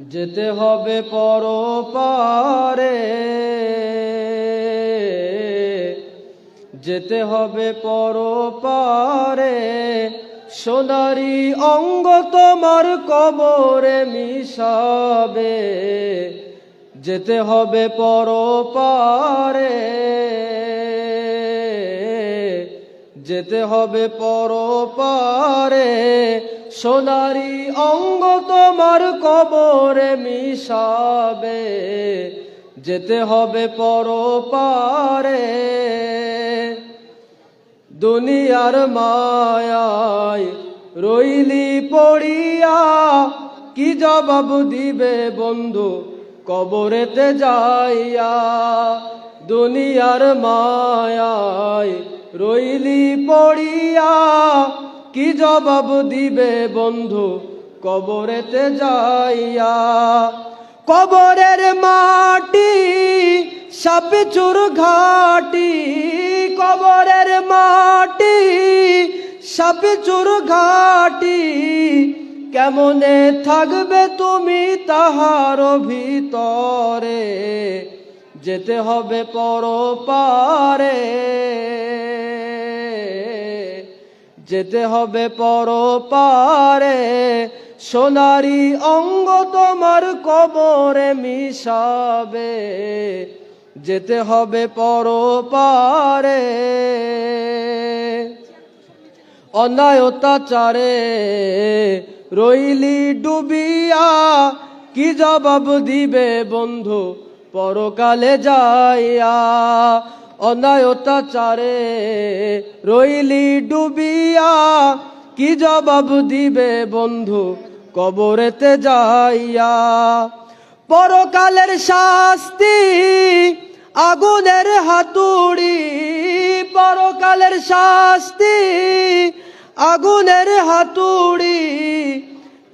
যেতে হবে পরপারে। যেতে হবে পরপারে। সোনারি অঙ্গ তোমার কবরে মিশাবে। যেতে হবে পরপারে। যেতে হবে পরপারে, সোনারি অঙ্গ তোমার কবরে মিশাবে। যেতে হবে পরপারে, দুনিয়ার মায়ায় রইলি পড়িয়া, কি জবাব দিবে বন্ধু কবরেতে যাইয়া? দুনিয়ার মায়ায় রইলি পড়িয়া, কি জবাব দিবে বন্ধু কবরেতে যাইয়া? কবরের মাটি সাপে চুর ঘাটি, কবরের মাটি সাপে চুর ঘাটি, কেমনে থাকবে তুমি তাহার ভিতরে? যেতে হবে পরপারে। যেতে হবে পরপারে, সোনারি অঙ্গ তোমার কবরে মিশাবে। যেতে হবে পরপারে অন্যায় অত্যাচারে রইলি ডুবিয়া, কি জবাব দিবে বন্ধু পরকালে যাইয়া? অন্যায় অত্যাচারে রইলি ডুবিয়া, কি জবাব দিবে বন্ধু কবরেতে যাইয়া? পরকালের শাস্তি আগুনের হাতুড়ি, পরকালের শাস্তি আগুনের হাতুড়ি,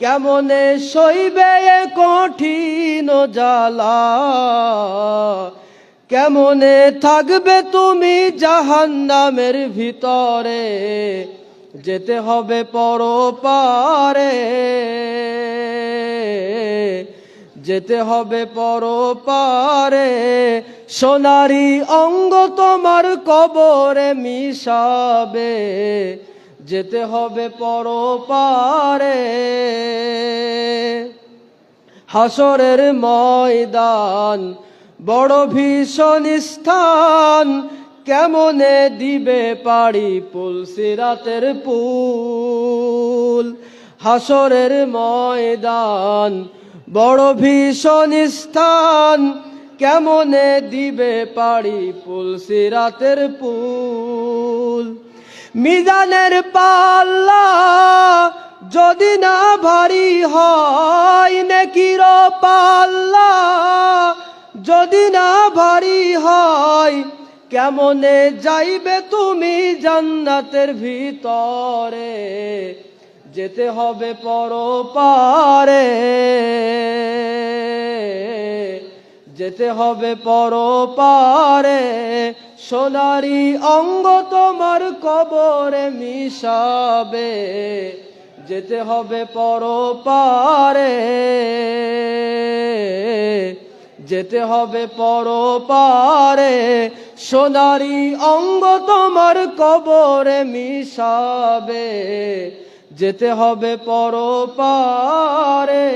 কেমনে সইবে কঠিন জ্বালা? কেমনে থাকবে তুমি জাহান্নামের ভিতরে? যেতে হবে পরপারে। যেতে হবে পরপারে। সোনারি অঙ্গ তোমার কবরে মিশাবে। যেতে হবে পরপারে। হাসরের ময়দান বড় ভীষণ স্থান, কেমনে দিবে পাড়ি পুল সিরাতের পুল হাসরের ময়দান, বড় ভীষণ স্থান, কেমনে দিবে পাড়ি পুল সিরাতের পুল মিজানের পাল্লা যদি না ভারী হয়, নেকির পাল্লা যদি না ভারী হয়, কেমনে যাইবে তুমি জান্নাতের ভিতরে? যেতে হবে পরপারে। যেতে হবে পরপারে। সোনারি অঙ্গ তোমার কবরে মিশাবে। যেতে হবে পরপারে। যেতে হবে পরপারে সোনারি অঙ্গ তোমার কবরে মিশাবে। যেতে হবে পরপারে।